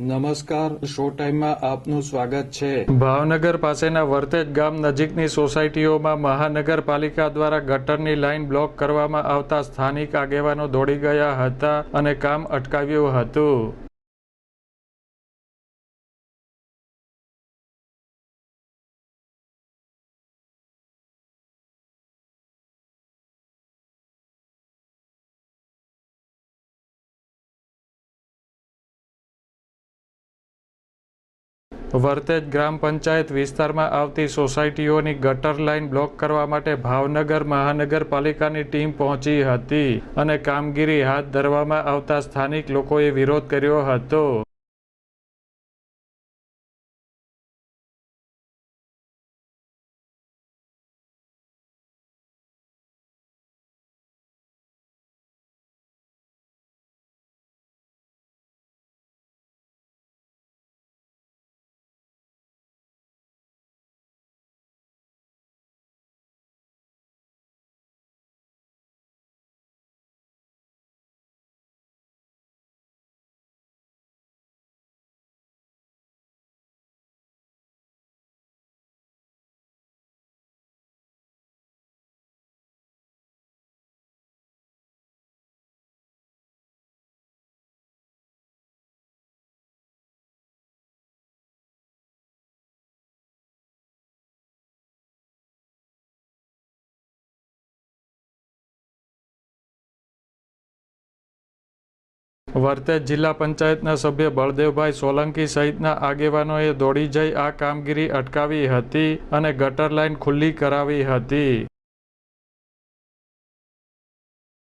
નમસ્કાર શો ટાઈમમાં આપનું સ્વાગત છે. ભાવનગર પાસેના વર્તેજ ગામ નજીકની સોસાયટીઓમાં મહાનગરપાલિકા દ્વારા ગટરની લાઇન બ્લોક કરવામાં આવતા સ્થાનિક આગેવાનો દોડી ગયા હતા અને કામ અટકાવ્યું હતું. વર્તેજ ગ્રામ પંચાયત વિસ્તારમાં આવતી સોસાયટીઓની ગટર લાઇન બ્લોક કરવા માટે ભાવનગર મહાનગરપાલિકાની ટીમ પહોંચી હતી અને કામગીરી હાથ ધરવામાં આવતા સ્થાનિક લોકોએ વિરોધ કર્યો હતો. વર્તેજ જિલ્લા પંચાયતના સભ્ય બળદેવભાઈ સોલંકી સહિતના આગેવાનોએ દોડી જઈ આ કામગીરી અટકાવી હતી અને ગટર લાઇન ખુલ્લી કરાવી હતી.